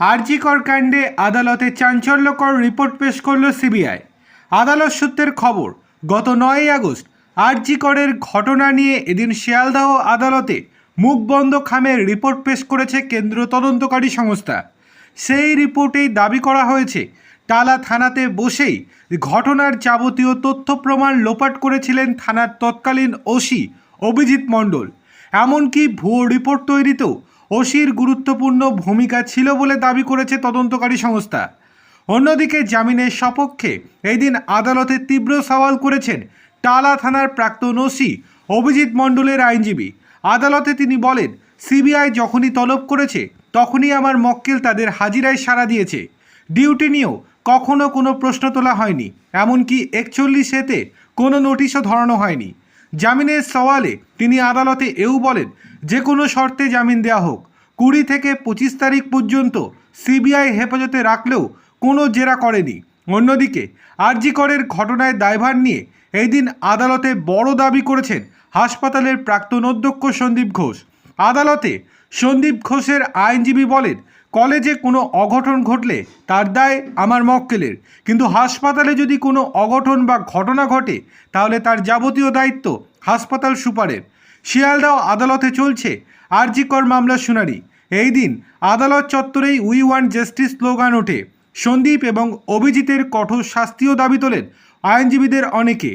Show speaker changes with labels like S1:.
S1: আরজিকর কাণ্ডে আদালতে চাঞ্চল্যকর রিপোর্ট পেশ করল সিবিআই। আদালত সূত্রের খবর, গত নয়ই আগস্ট আরজিকরের ঘটনা নিয়ে এদিন শিয়ালদাহ আদালতে মুখ বন্ধ খামের রিপোর্ট পেশ করেছে কেন্দ্র তদন্তকারী সংস্থা। সেই রিপোর্টেই দাবি করা হয়েছে, টালা থানাতে বসেই ঘটনার যাবতীয় তথ্য প্রমাণ লোপাট করেছিলেন থানার তৎকালীন ওসি অভিজিৎ মণ্ডল। এমনকি ভুয়ো রিপোর্ট তৈরিতেও ওসির গুরুত্বপূর্ণ ভূমিকা ছিল বলে দাবি করেছে তদন্তকারী সংস্থা। অন্যদিকে জামিনের সপক্ষে এই দিন আদালতে তীব্র সওয়াল করেছেন টালা থানার প্রাক্তন ওসি অভিজিৎ মণ্ডলের আইনজীবী। আদালতে তিনি বলেন, সিবিআই যখনই তলব করেছে, তখনই আমার মক্কেল তাদের হাজিরায় সাড়া দিয়েছে। ডিউটি নিয়েও কখনো কোনো প্রশ্ন তোলা হয়নি, এমনকি একচল্লিশ এতে কোনো নোটিশও ধরানো হয়নি। জামিনের সওয়ালে তিনি আদালতে এও বলেন যে কোনো শর্তে জামিন দেওয়া হোক। কুড়ি থেকে পঁচিশ তারিখ পর্যন্ত সিবিআই হেফাজতে রাখলেও কোনো জেরা করেনি। অন্যদিকে আরজি করের ঘটনায় দায়ভার নিয়ে এই দিন আদালতে বড় দাবি করেছেন হাসপাতালের প্রাক্তন অধ্যক্ষ সন্দীপ ঘোষ। আদালতে সন্দীপ ঘোষের আইনজীবী বলেন, কলেজে কোনো অঘটন ঘটলে তার দায় আমার মক্কেলের। কিন্তু হাসপাতালে যদি কোনো অঘটন বা ঘটনা ঘটে, তাহলে তার যাবতীয় দায়িত্ব হাসপাতাল সুপারের। শিয়ালদাহ আদালতে চলছে আরজিকর মামলার শুনানি। এই দিন আদালত চত্বরেই উই ওয়ান জাস্টিস স্লোগান ওঠে। সন্দীপ এবং অভিজিতের কঠোর শাস্তিও দাবি তোলেন আইনজীবীদের অনেকে।